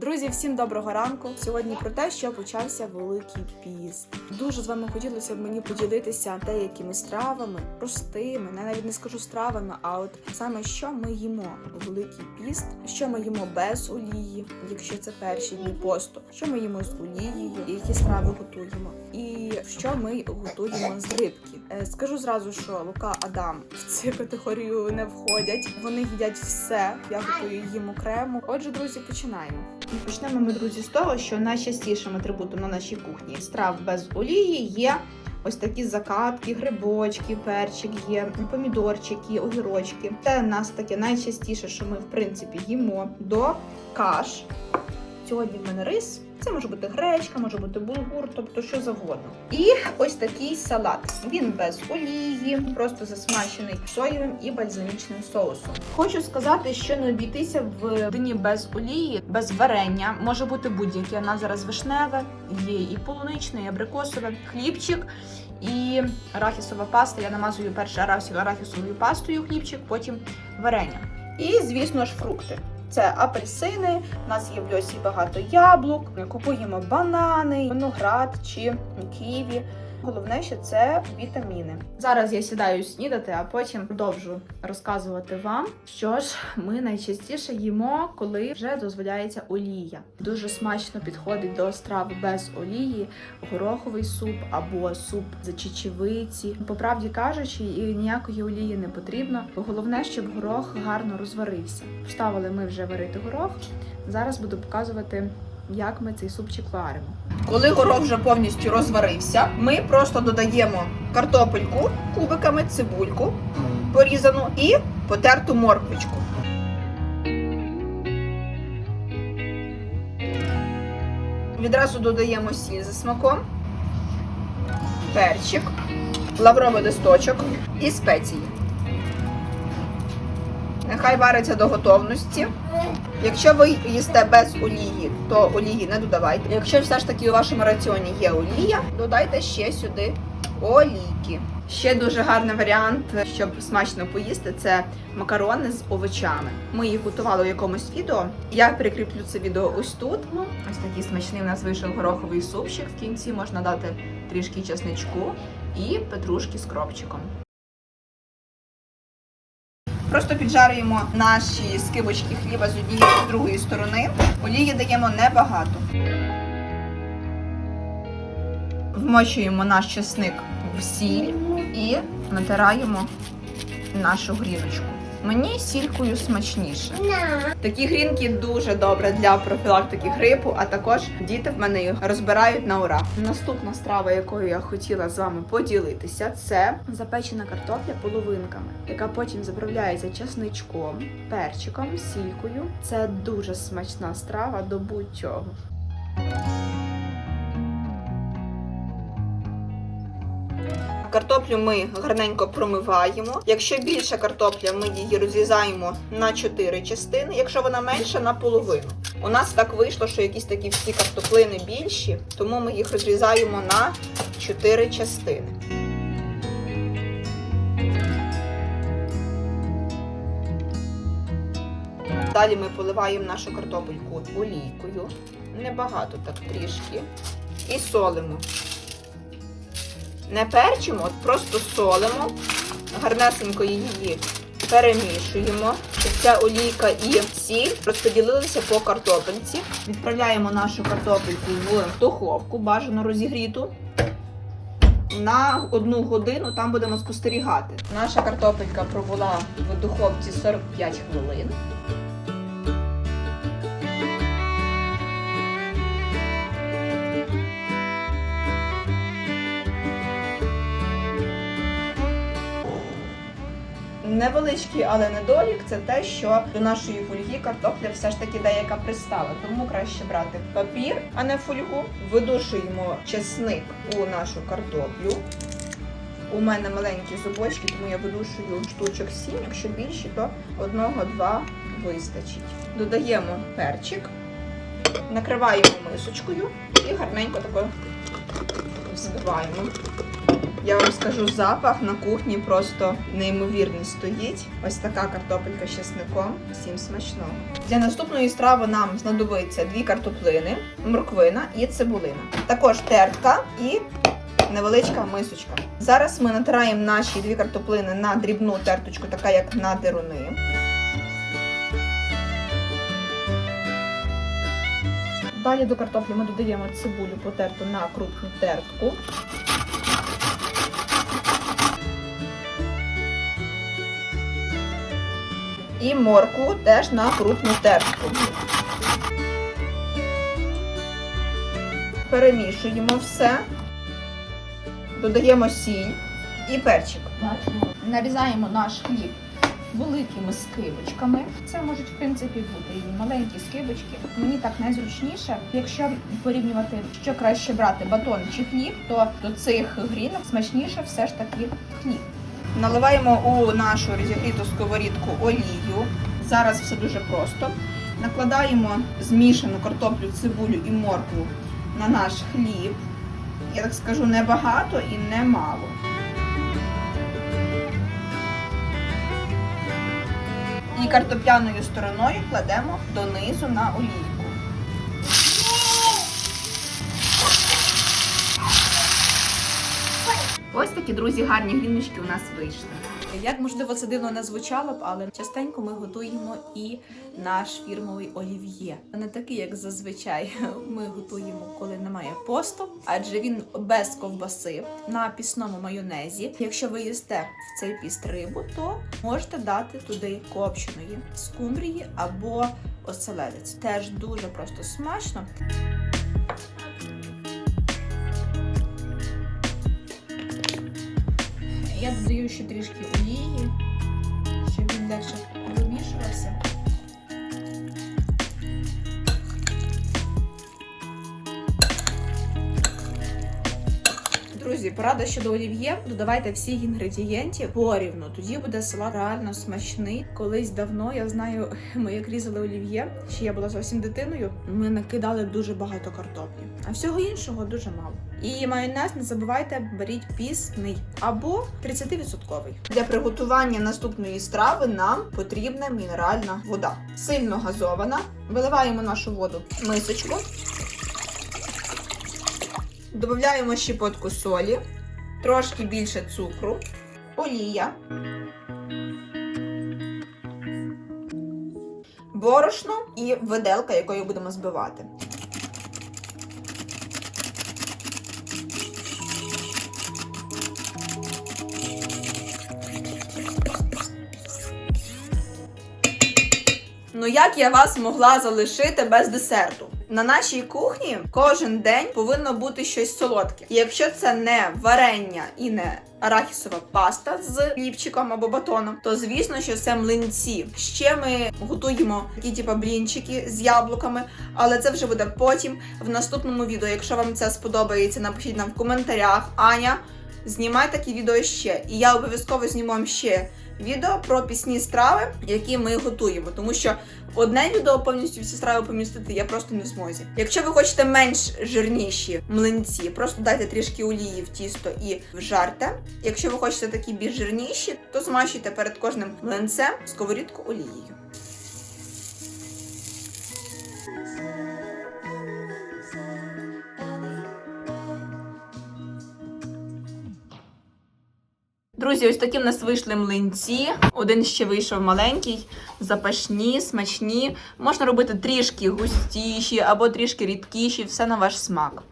Друзі, всім доброго ранку. Сьогодні про те, що почався великий піст. Дуже з вами хотілося б мені поділитися деякими стравами, простими, я навіть не скажу стравами, а от саме що ми їмо у великий піст, що ми їмо без олії, якщо це перші дні посту, що ми їмо з олією, які страви готуємо, і що ми готуємо з рибки. Е, Скажу зразу, що Лука Адам в цю категорію не входять. Вони їдять все. Я готую їм окремо. Отже, друзі, починаємо. Почнемо ми, друзі, з того, що найчастішим атрибутом на нашій кухні страв без олії є ось такі закатки, грибочки, перчик є, помідорчики, огірочки. Це в нас таке найчастіше, що ми в принципі їмо до каш. Сьогодні в мене рис. Це може бути гречка, може бути булгур, тобто що завгодно. І ось такий салат. Він без олії, просто засмачений соєвим і бальзамічним соусом. Хочу сказати, що не обійтися в дні без олії, без варення. Може бути будь-яке. Нас зараз вишневе, є і полуничне, і абрикосове, хлібчик. І арахісова паста. Я намазую перше арахісовою пастою хлібчик, потім варення. І, звісно ж, фрукти. Це апельсини, у нас є в льосі багато яблук, купуємо банани, виноград чи ківі. Головне, що це вітаміни. Зараз я сідаю снідати, а потім продовжу розказувати вам, що ж ми найчастіше їмо, коли вже дозволяється олія. Дуже смачно підходить до страв без олії, гороховий суп або суп з чечевиці. По правді кажучи, і ніякої олії не потрібно. Головне, щоб горох гарно розварився. Вставили ми вже варити горох. Зараз буду показувати, як ми цей супчик варимо. Коли горох вже повністю розварився, ми просто додаємо картопельку кубиками, цибульку порізану і потерту морквочку. Відразу додаємо сіль за смаком, перчик, лавровий листочок і спеції. Нехай вариться до готовності. Якщо ви їсте без олії, то олії не додавайте. Якщо все ж таки у вашому раціоні є олія, додайте ще сюди олійки. Ще дуже гарний варіант, щоб смачно поїсти, це макарони з овочами. Ми їх готували у якомусь відео. Я прикріплю це відео ось тут. Ось такий смачний у нас вийшов гороховий супчик. В кінці можна дати трішки чесничку і петрушки з кропчиком. Просто піджарюємо наші скибочки хліба з однієї з другої сторони. Олії даємо небагато. Вмочуємо наш чесник в сіль і натираємо нашу гріночку. Мені сількою смачніше. Такі грінки дуже добре для профілактики грипу, а також діти в мене їх розбирають на ура. Наступна страва, якою я хотіла з вами поділитися, це запечена картопля половинками, яка потім заправляється чесничком, перчиком, сількою. Це дуже смачна страва до будь-чого. Картоплю ми гарненько промиваємо. Якщо більша картопля, ми її розрізаємо на 4 частини. Якщо вона менша, на половину. У нас так вийшло, що якісь такі всі картоплини більші, тому ми їх розрізаємо на 4 частини. Далі ми поливаємо нашу картопельку олійкою. Небагато, так трішки. І солимо. Не перчимо, от просто солимо, гарнесенько її перемішуємо, щоб ця олійка і сіль розподілилися по картопельці. Відправляємо нашу картопельку в духовку, бажано розігріту. На одну годину там будемо спостерігати. Наша картопелька пробула в духовці 45 хвилин. Невеличкий, але недолік це те, що до нашої фольги картопля все ж таки деяка пристала. Тому краще брати папір, а не фольгу. Видушуємо чесник у нашу картоплю. У мене маленькі зубочки, тому я видушую штучок 7. Якщо більші, то одного-два вистачить. Додаємо перчик, накриваємо мисочкою і гарненько тако взбиваємо. Я вам скажу, запах на кухні просто неймовірний стоїть. Ось така картопелька з чесником. Всім смачного. Для наступної страви нам знадобиться дві картоплини, морквина і цибулина. Також тертка і невеличка мисочка. Зараз ми натираємо наші дві картоплини на дрібну терточку, така як на деруни. Далі до картоплі ми додаємо цибулю потерту на крупну тертку. І моркву теж на крупну тертку. Перемішуємо все, додаємо сіль і перчик. Нарізаємо наш хліб великими скибочками. Це можуть в принципі бути і маленькі скибочки. Мені так найзручніше. Якщо порівнювати, що краще брати батон чи хліб, то до цих грінок смачніше все ж таки хліб. Наливаємо у нашу розігріту сковорідку олію. Зараз все дуже просто. Накладаємо змішану картоплю, цибулю і моркву на наш хліб. Я так скажу, не багато і не мало. І картопляною стороною кладемо донизу на олійку. Такі, друзі, гарні гріночки у нас вийшли. Як можливо це дивно не звучало б, але частенько ми готуємо і наш фірмовий олів'є. Не такий, як зазвичай ми готуємо, коли немає посту, адже він без ковбаси на пісному майонезі. Якщо ви їсте в цей піст рибу, то можете дати туди копченої скумбрії або оселедець. Теж дуже просто смачно. Я додаю ще трішки олії, щоб він легше вимішувався. Друзі, порада щодо олів'є. Додавайте всіх інгредієнтів порівну. Тоді буде салат реально смачний. Колись давно я знаю, ми як різали олів'є, ще я була зовсім дитиною. Ми накидали дуже багато картоплі, а всього іншого дуже мало. І майонез не забувайте, беріть пісний або 30-відсотковий. Для приготування наступної страви нам потрібна мінеральна вода. Сильно газована. Виливаємо нашу воду в мисочку. Додаємо щепотку солі, трошки більше цукру, олія, борошно і виделка, якою будемо збивати. Ну як я вас могла залишити без десерту? На нашій кухні кожен день повинно бути щось солодке. І якщо це не варення і не арахісова паста з хлібчиком або батоном, то звісно, що це млинці. Ще ми готуємо такі типу блінчики з яблуками, але це вже буде потім в наступному відео. Якщо вам це сподобається, напишіть нам в коментарях. Аня, знімай такі відео ще. І я обов'язково зніму вам ще відео про пісні страви, які ми готуємо, тому що одне відео повністю всі страви помістити я просто не в змозі. Якщо ви хочете менш жирніші млинці, просто дайте трішки олії в тісто і вжарте. Якщо ви хочете такі більш жирніші, то змащуйте перед кожним млинцем сковорідку олією. Друзі, ось такі в нас вийшли млинці. Один ще вийшов маленький, запашні, смачні. Можна робити трішки густіші або трішки рідкіші, все на ваш смак.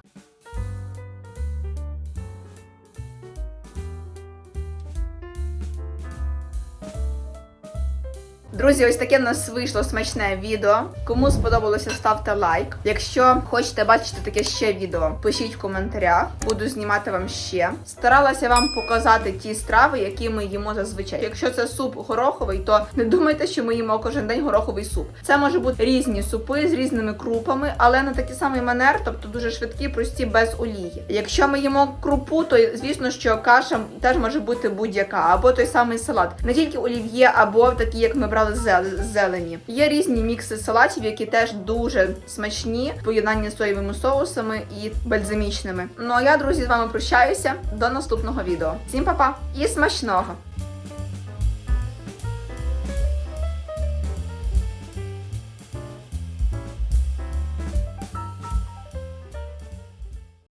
Друзі, ось таке в нас вийшло смачне відео. Кому сподобалося, ставте лайк. Якщо хочете бачити таке ще відео, пишіть в коментарях. Буду знімати вам ще. Старалася вам показати ті страви, які ми їмо зазвичай. Якщо це суп гороховий, то не думайте, що ми їмо кожен день гороховий суп. Це може бути різні супи з різними крупами, але на такий самий манер, тобто дуже швидкі, прості, без олії. Якщо ми їмо крупу, то звісно, що каша теж може бути будь-яка, або той самий салат. Не тільки олів'є, або такі, як ми брали зелені. Є різні мікси салатів, які теж дуже смачні в поєднанні з соєвими соусами і бальзамічними. Ну а я, друзі, з вами прощаюся до наступного відео. Всім па-па і смачного!